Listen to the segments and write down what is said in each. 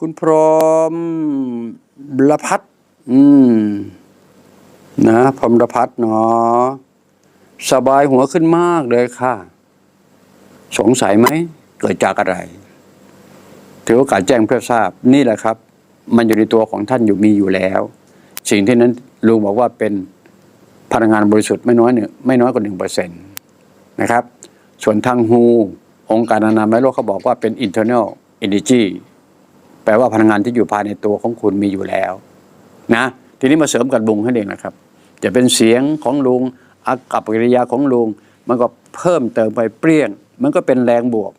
คุณพรหมรพัฒน์อืม นะพรหมรพัฒน์เนาะสบายหัวขึ้นมากเลยค่ะ สงสัยไหม เกิดจากอะไรถือโอกาสแจ้งเพื่อทราบนี่แหละครับ มันอยู่ในตัวของท่านอยู่มีอยู่แล้ว สิ่งที่นั้นลุงบอกว่าเป็นพลังงานบริสุทธิ์ไม่น้อยหนึ่งไม่น้อยกว่าหนึ่งเปอร์เซ็นต์นะครับ ส่วนทางฮูองค์การอนามัยโลกเขาบอกว่าเป็น internal energy แปลว่าพลังงานที่อยู่ภายในตัวของคุณมีอยู่แล้วนะทีนี้มาเสริมกับลุงให้เองนะครับ จะเป็นเสียงของลุงอากับกิริยาของลุง มันก็เพิ่มเติมไปเปรี้ยง มันก็เป็นแรงบวก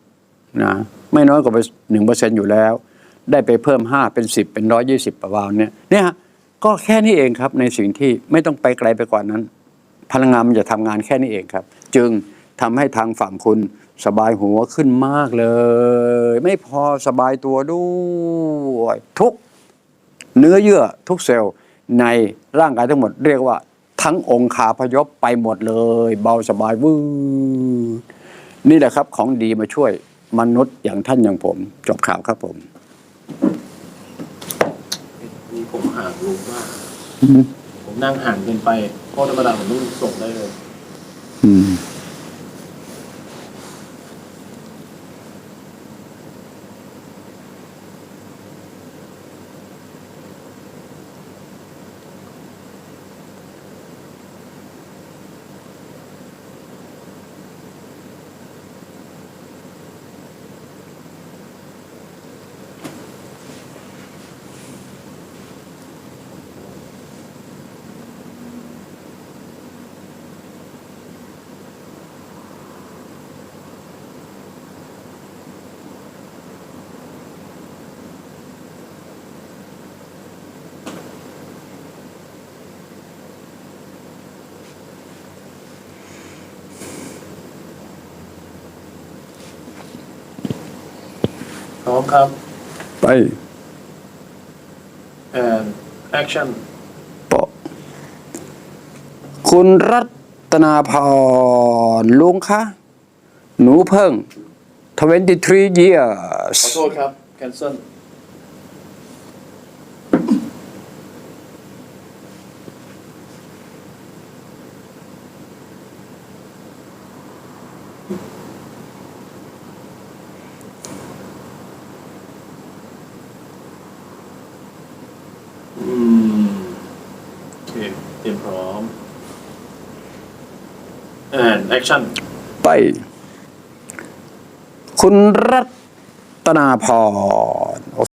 นะไม่น้อยกว่าหนึ่งเปอร์เซ็นต์อยู่แล้ว ได้ไปเพิ่มห้าเป็นสิบเป็นร้อยยี่สิบประมาณเนี้ยเนี่ยฮะก็แค่นี้เองครับในสิ่งที่ไม่ต้องไปไกลไปกว่านั้น พลังงานมันจะทำงานแค่นี้เองครับ จึง ทำให้ทางฝั่งคุณสบายหัวขึ้นมากเลย ไม่พอสบายตัวด้วยทุกเนื้อเยื่อทุกเซลล์ในร่างกายทั้งหมดเรียกว่า ทั้งองค์ขาพยพไปหมดเลย เบาสบายวืดนี่แหละครับของดีมาช่วยมนุษย์อย่างท่านอย่างผม จบข่าวครับผมนี่ผมห่างลุงมากผมนั่งห่างเกินไปเพราะธรรมดาผมต้องส่งได้เลย อืม พร้อมครับ ไป and action ปะคุณรัตนาพรลุงคะ หนูเพิ่ง 23 years ขอโทษครับ cancel อืมโอเคเตรียมพร้อม and action ไป คุณรัตนาพร